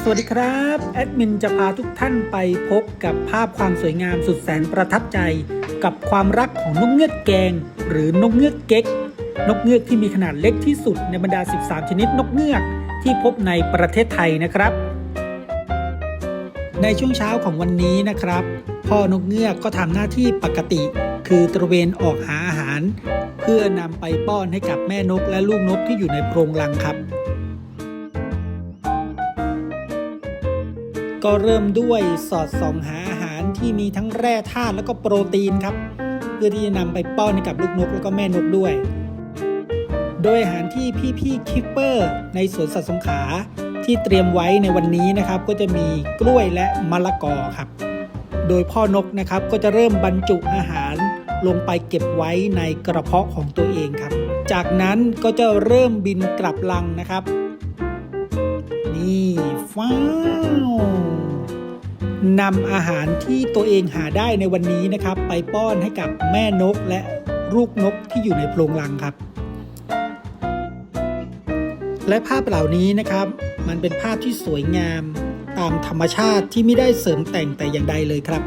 สวัสดีครับ แอดมินจะพาทุกท่านไปพบกับภาพความสวยงามสุดแสนประทับใจ กับความรักของนกเงือกแกง หรือนกเงือกเก๊ก นกเงือกที่มีขนาดเล็กที่สุดในบรรดา 13 ชนิดนกเงือกที่พบในประเทศไทยนะครับ ในช่วงเช้าของวันนี้นะครับ พ่อนกเงือกก็ทำหน้าที่ปกติ คือตระเวนออกหาอาหาร เพื่อนำไปป้อนให้กับแม่นกและลูกนกที่อยู่ในโพรงรังครับ ก็เริ่มด้วยสอดส่องหาอาหารที่มีทั้งแร่ธาตุแล้วก็โปรตีนครับ เพื่อที่จะนำไปป้อนให้กับลูกนกแล้วก็แม่นกด้วย โดยอาหารที่พี่ๆคิปเปอร์ ในสวนสัตว์สงขลาที่เตรียมไว้ในวันนี้นะครับ ก็จะมีกล้วยและมะละกอครับ โดยพ่อนกนะครับก็จะเริ่มบรรจุอาหารลงไปเก็บไว้ในกระเพาะของตัวเองครับ จากนั้นก็จะเริ่มบินกลับรังนะครับ นี่ ฟ้าว นำอาหารที่ตัวเองหาได้ในวันนี้นะครับ ไปป้อนให้กับแม่นกและลูกนกที่อยู่ในโพรงรังครับ และภาพเหล่านี้นะครับ มันเป็นภาพที่สวยงามตามธรรมชาติที่ไม่ได้เสริมแต่งแต่อย่างใดเลยครับ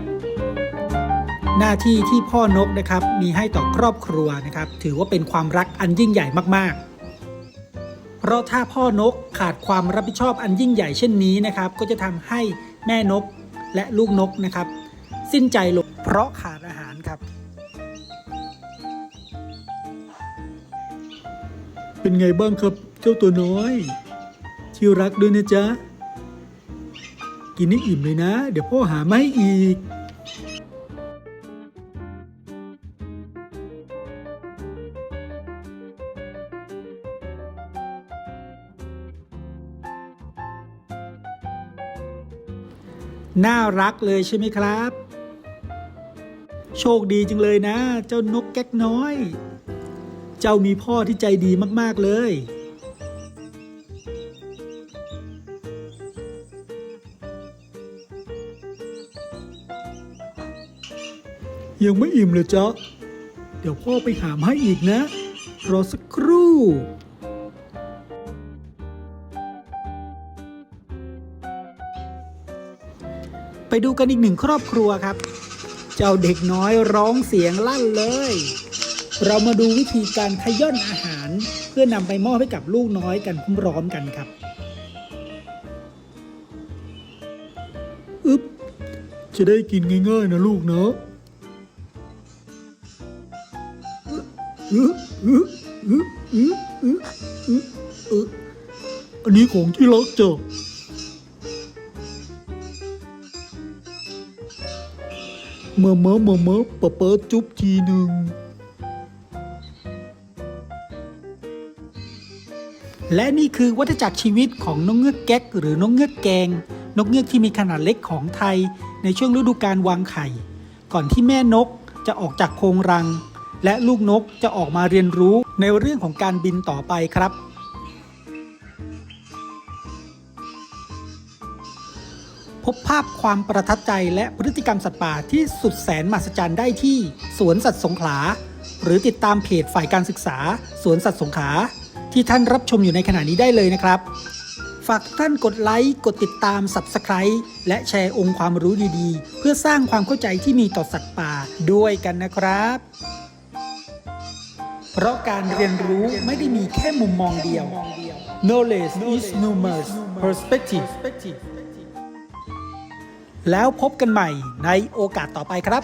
หน้าที่ที่พ่อนกนะครับมีให้ต่อครอบครัวนะครับ ถือว่าเป็นความรักอันยิ่งใหญ่มากๆเพราะถ้าพ่อนกขาดความรับผิดชอบอันยิ่งใหญ่เช่นนี้นะครับ ก็จะทำให้แม่นก และลูกนกนะครับ สิ้นใจลงเพราะขาดอาหารครับ เป็นไงบ้างครับเจ้าตัวน้อย ที่รักด้วยนะจ๊ะ กินให้อิ่มเลยนะ เดี๋ยวพ่อหามาให้อีก น่ารักเลยใช่ไหมครับ โชคดีจังเลยนะ เจ้านกแก๊กน้อย เจ้ามีพ่อที่ใจดีมาก ๆ เลย ยังไม่อิ่มเลยจ๊ะ เดี๋ยวพ่อไปหามให้อีกนะ รอสักครู่ ไปดูกันอีกหนึ่งครอบครัวครับ เจ้าเด็กน้อยร้องเสียงลั่นเลย เรามาดูวิธีการขย่อนอาหาร เพื่อนำไปมอบให้กับลูกน้อยกันพร้อมกันครับอึ๊บจะได้กินง่ายๆนะลูกเนาะอันนี้ของที่รักจ้ะ มามามามาปะปะจุ๊บทีหนึ่ง และนี่คือวัฏจักรชีวิตของนกเงือกแก๊ก หรือนกเงือกแกง นกเงือกที่มีขนาดเล็กของไทย ในช่วงฤดูการวางไข่ ก่อนที่แม่นกจะออกจากโครงรัง และลูกนกจะออกมาเรียนรู้ในเรื่องของการบินต่อไปครับ บภาพความประทับใจและพฤติกรรมสัตว์ป่าที่สุดแสนมหัศจรรย์ได้ที่สวนสัตว์สงขลา หรือติดตามเพจฝ่ายการศึกษา สวนสัตว์สงขลาที่ท่านรับชมอยู่ในขณะนี้ได้เลยนะครับ ฝากท่านกดไลค์ กดติดตาม Subscribe และแชร์องค์ความรู้ดีๆ เพื่อสร้างความเข้าใจที่มีต่อสัตว์ป่าด้วยกันนะครับ เพราะการเรียนรู้ไม่ได้มีแค่มุมมองเดียว knowledge is numerous perspective แล้วพบกันใหม่ในโอกาสต่อไปครับ